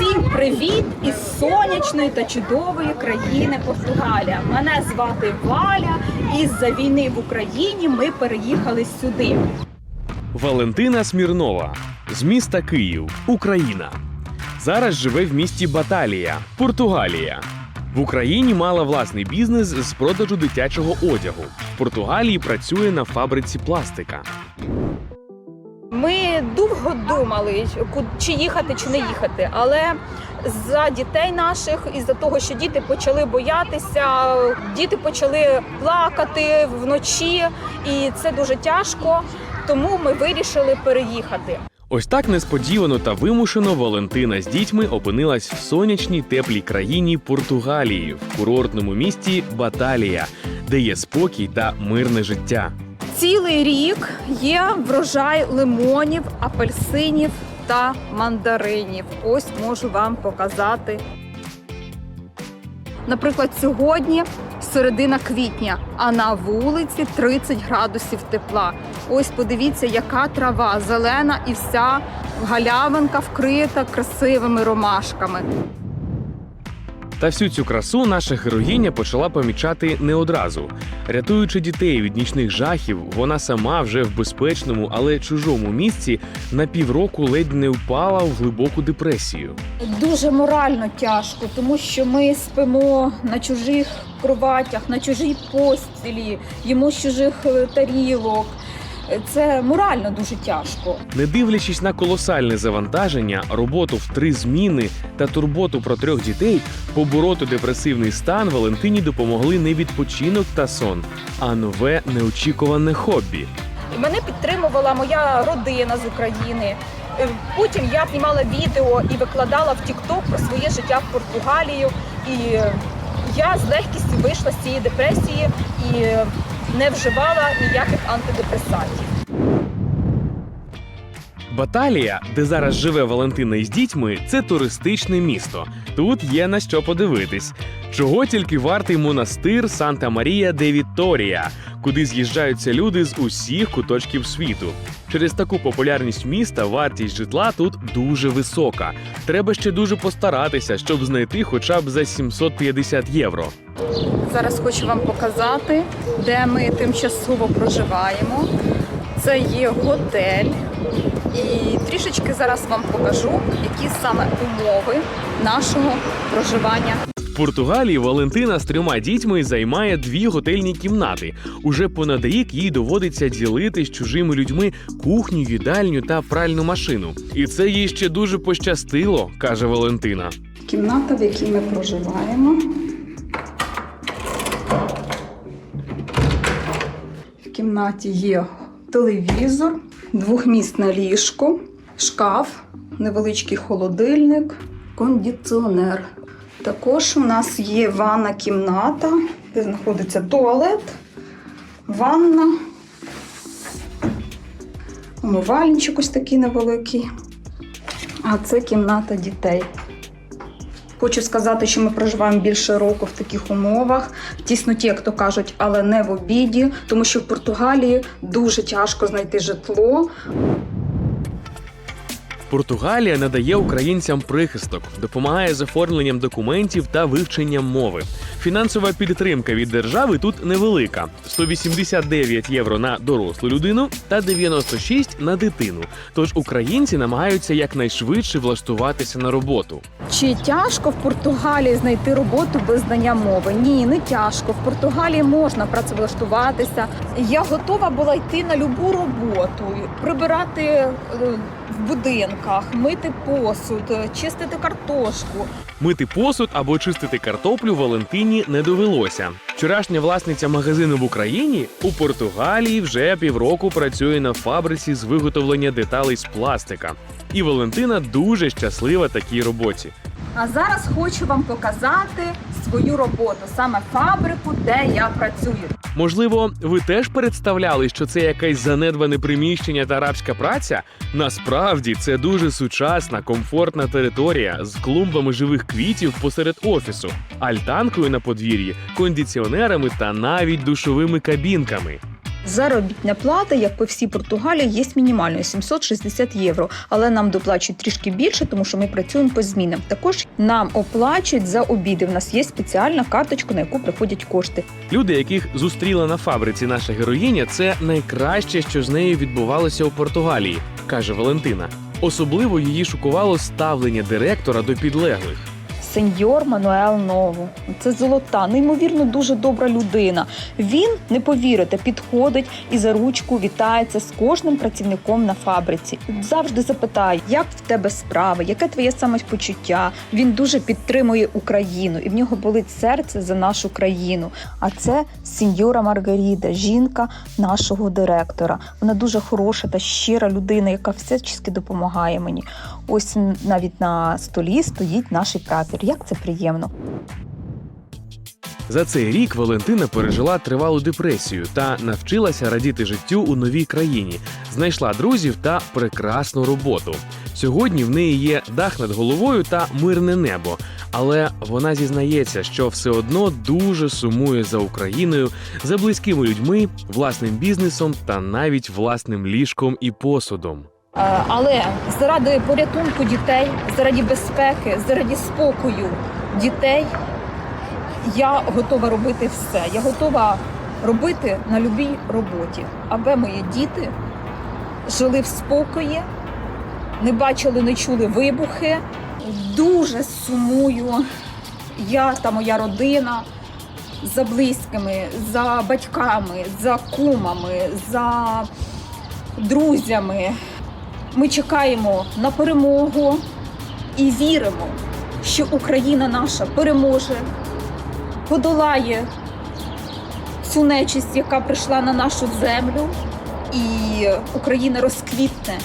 Усім привіт із сонячної та чудової країни Португалія. Мене звати Валя, і з-за війни в Україні ми переїхали сюди. Валентина Смірнова з міста Київ, Україна. Зараз живе в місті Баталія, Португалія. В Україні мала власний бізнес з продажу дитячого одягу. В Португалії працює на фабриці пластика. Ми довго думали, чи їхати, чи не їхати, але за дітей наших, і за того, що діти почали боятися, діти почали плакати вночі, і це дуже тяжко. Тому ми вирішили переїхати. Ось так несподівано та вимушено Валентина з дітьми опинилась в сонячній теплій країні Португалії, в курортному місті Баталія, де є спокій та мирне життя. Цілий рік є врожай лимонів, апельсинів та мандаринів. Ось можу вам показати. Наприклад, сьогодні середина квітня, а на вулиці 30 градусів тепла. Ось подивіться, яка трава зелена і вся галявинка вкрита красивими ромашками. Та всю цю красу наша героїня почала помічати не одразу. Рятуючи дітей від нічних жахів, вона сама вже в безпечному, але чужому місці на півроку ледь не впала в глибоку депресію. Дуже морально тяжко, тому що ми спимо на чужих кроватях, на чужій постілі, їмо з чужих е, тарілок. Це морально дуже тяжко. Не дивлячись на колосальне завантаження, роботу в три зміни та турботу про трьох дітей, побороти депресивний стан Валентині допомогли не відпочинок та сон, а нове неочікуване хобі. Мене підтримувала моя родина з України. Е, Потім я знімала відео і викладала в TikTok про своє життя в Португалію. І я з легкістю вийшла з цієї депресії і не вживала ніяких антидепресантів. Баталія, де зараз живе Валентина із дітьми, це туристичне місто. Тут є на що подивитись. Чого тільки вартий монастир Санта Марія де Вітторія, куди з'їжджаються люди з усіх куточків світу. Через таку популярність міста вартість житла тут дуже висока. Треба ще дуже постаратися, щоб знайти хоча б за 750 євро. Зараз хочу вам показати, де ми тимчасово проживаємо. Це є готель. І трішечки зараз вам покажу, які саме умови нашого проживання. В Португалії Валентина з трьома дітьми займає дві готельні кімнати. Уже понад рік їй доводиться ділити з чужими людьми кухню, їдальню та пральну машину. І це їй ще дуже пощастило, каже Валентина. Кімната, в якій ми проживаємо. Кімнаті є телевізор, двохмісне ліжко, шкаф, невеличкий холодильник, кондиціонер. Також у нас є ванна кімната, де знаходиться туалет, ванна, умивальничок ось такий невеликий. А це кімната дітей. Хочу сказати, що ми проживаємо більше року в таких умовах, в тісноті, як то кажуть, але не в обіді, тому що в Португалії дуже тяжко знайти житло. Португалія надає українцям прихисток, допомагає з оформленням документів та вивченням мови. Фінансова підтримка від держави тут невелика: 189 євро на дорослу людину та 96 на дитину. Тож українці намагаються якнайшвидше влаштуватися на роботу. Чи тяжко в Португалії знайти роботу без знання мови? Ні, не тяжко. В Португалії можна працевлаштуватися. Я готова була йти на любу роботу, прибирати е, в будинках, мити посуд, е, чистити картошку. Мити посуд або чистити картоплю Валентині не довелося. Вчорашня власниця магазину в Україні у Португалії вже півроку працює на фабриці з виготовлення деталей з пластика. І Валентина дуже щаслива такій роботі. А зараз хочу вам показати свою роботу, саме фабрику, де я працюю. Можливо, ви теж представляли, що це якесь занедбане приміщення та рабська праця? Насправді це дуже сучасна, комфортна територія з клумбами живих квітів посеред офісу, альтанкою на подвір'ї, кондиціонерами та навіть душовими кабінками. Заробітна плата, як по всій Португалії, є мінімальною 760 євро, але нам доплачують трішки більше, тому що ми працюємо по змінам. Також нам оплачують за обіди. У нас є спеціальна карточка, на яку приходять кошти. Люди, яких зустріла на фабриці наша героїня, це найкраще, що з нею відбувалося у Португалії, каже Валентина. Особливо її шокувало ставлення директора до підлеглих. Сеньор Мануел Нову. Це золота, неймовірно дуже добра людина. Він не повірите, підходить і за ручку вітається з кожним працівником на фабриці. Завжди запитає, як в тебе справи, яке твоє самопочуття. Він дуже підтримує Україну, і в нього болить серце за нашу країну. А це сеньора Маргаріда, жінка нашого директора. Вона дуже хороша та щира людина, яка всячески допомагає мені. Ось навіть на столі стоїть наш прапір. Як це приємно. За цей рік Валентина пережила тривалу депресію та навчилася радіти життю у новій країні, знайшла друзів та прекрасну роботу. Сьогодні в неї є дах над головою та мирне небо. Але вона зізнається, що все одно дуже сумує за Україною, за близькими людьми, власним бізнесом та навіть власним ліжком і посудом. Е, Але заради порятунку дітей, заради безпеки, заради спокою дітей я готова робити все. Я готова робити на любій роботі, аби мої діти жили в спокої, не бачили, не чули вибухи. Дуже сумую я та моя родина за близькими, за батьками, за кумами, за друзями. Ми чекаємо на перемогу і віримо, що Україна наша переможе, подолає цю нечисть, яка прийшла на нашу землю, і Україна розквітне